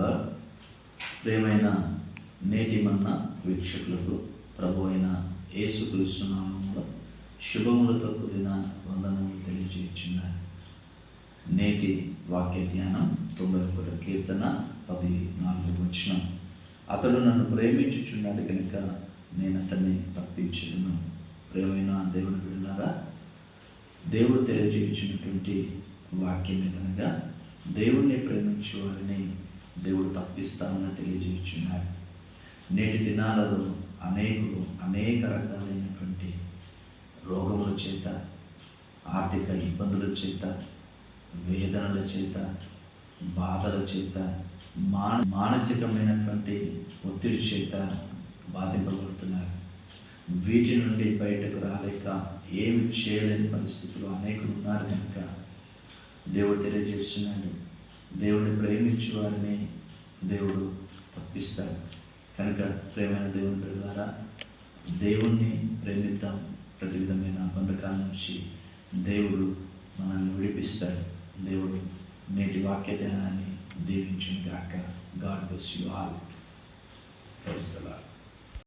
నేటి నేటిమన్న వీక్షకులకు ప్రభు అయిన యేసుక్రీస్తు శుభములతో కూడిన వందనములు తెలియజేయుచున్నాను. నేటి వాక్య ధ్యానం తొంభై ఒకటి కీర్తన పది నాలుగు వచ్చిన అతడు నన్ను ప్రేమించుచున్నాడు కనుక నేను అతన్ని తప్పించను ప్రేమైన దేవుడు బిడ్డలారా దేవుడు తెలియజేయించినటువంటి వాక్యం కనుక దేవుణ్ణి ప్రేమించే వారిని దేవుడు తప్పిస్తామని తెలియజేయుచున్నాడు. నేటి దినాలలో అనేకులు అనేక రకాలైనటువంటి రోగముల చేత ఆర్థిక ఇబ్బందుల చేత వేదనల చేత బాధల చేత మాన మానసికమైనటువంటి ఒత్తిడి చేత బాధింపబడుతున్నారు. వీటి నుండి బయటకు రాలేక ఏమి చేయలేని పరిస్థితులు అనేకులు ఉన్నారు కనుక దేవుడు తెలియజేస్తున్నాడు. దేవుడిని ప్రేమించే వారిని దేవుడు తప్పిస్తాడు. కనుక ప్రేమైన దేవుని ద్వారా దేవుణ్ణి ప్రేమిద్దాం ప్రతి విధమైన బంధకాల నుంచి. దేవుడు మనల్ని విడిపిస్తాడు. దేవుడు నేటి వాక్య ధ్యానాన్ని దీవించిన గాక గాడ్ బ్లెస్ యు ఆల్.